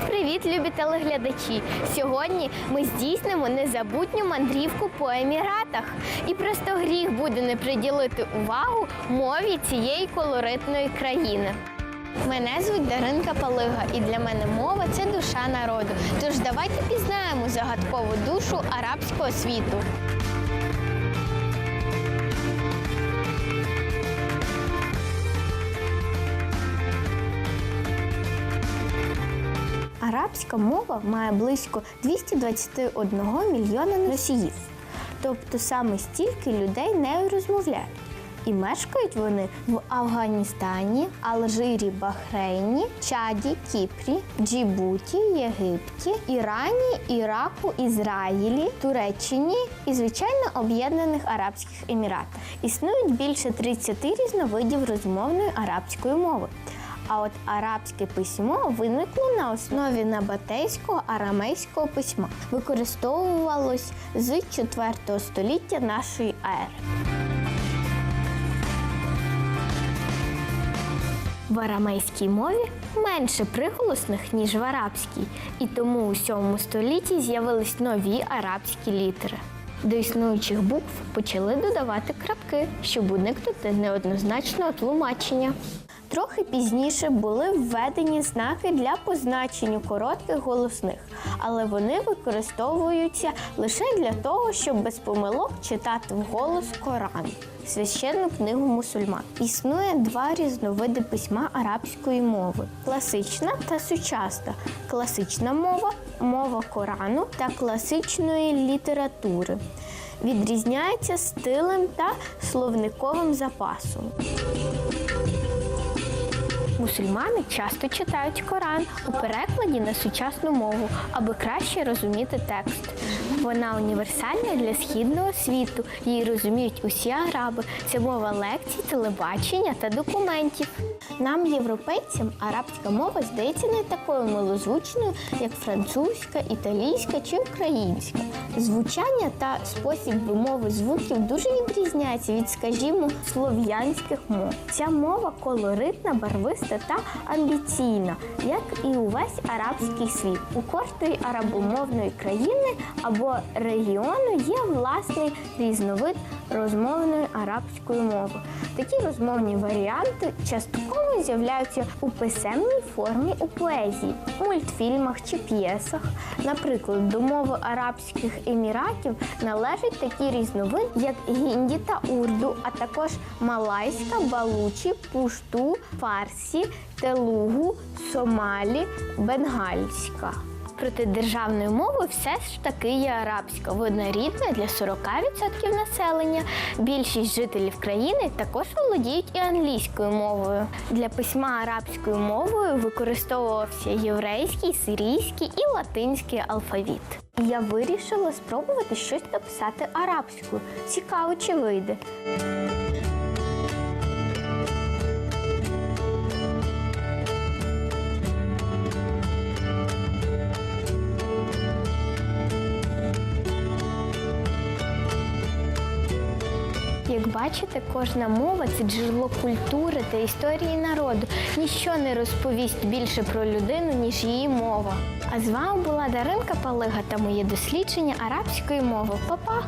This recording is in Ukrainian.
Привіт, любі телеглядачі! Сьогодні ми здійснимо незабутню мандрівку по еміратах. І просто гріх буде не приділити увагу мові цієї колоритної країни. Мене звуть Даринка Палига, і для мене мова це душа народу. Тож давайте пізнаємо загадкову душу арабського світу. Арабська мова має близько 221 мільйона носіїв. Тобто саме стільки людей нею розмовляють. І мешкають вони в Афганістані, Алжирі, Бахрейні, Чаді, Кіпрі, Джибуті, Єгипті, Ірані, Іраку, Ізраїлі, Туреччині і, звичайно, Об'єднаних Арабських Еміратах. Існують більше 30 різновидів розмовної арабської мови. А от арабське письмо виникло на основі набатейського арамейського письма. Використовувалось з 4 століття нашої ери. В арамейській мові менше приголосних, ніж в арабській, і тому у 7 столітті з'явились нові арабські літери. До існуючих букв почали додавати крапки, щоб уникнути неоднозначного тлумачення. Трохи пізніше були введені знаки для позначення коротких голосних, але вони використовуються лише для того, щоб без помилок читати вголос Коран, священну книгу мусульман. Існує два різновиди письма арабської мови: класична та сучасна. Класична мова мова Корану та класичної літератури. Відрізняється стилем та словниковим запасом. Мусульмани часто читають Коран у перекладі на сучасну мову, аби краще розуміти текст. Вона універсальна для східного світу. Її розуміють усі араби. Це мова лекцій, телебачення та документів. Нам, європейцям, арабська мова здається не такою милозвучною, як французька, італійська чи українська. Звучання та спосіб вимови звуків дуже відрізняється від, скажімо, слов'янських мов. Ця мова колоритна, барвиста та амбіційна, як і увесь арабський світ. У кожної арабомовної країни або регіону є власний різновид розмовної арабської мови. Такі розмовні варіанти частково з'являються у писемній формі у поезії, мультфільмах чи п'єсах. Наприклад, до мови арабських еміратів належать такі різновиди, як гінді та урду, а також малайська, балучі, пушту, фарсі, телугу, сомалі, бенгальська. Проте державною мовою все ж таки є арабська. Вона рідна для 40% населення. Більшість жителів країни також володіють і англійською мовою. Для письма арабською мовою використовувався єврейський, сирійський і латинський алфавіт. Я вирішила спробувати щось написати арабською. Цікаво, чи вийде. Бачите, кожна мова це джерело культури та історії народу. Ніщо не розповість більше про людину, ніж її мова. А з вами була Даринка Палига та моє дослідження арабської мови. Па-па!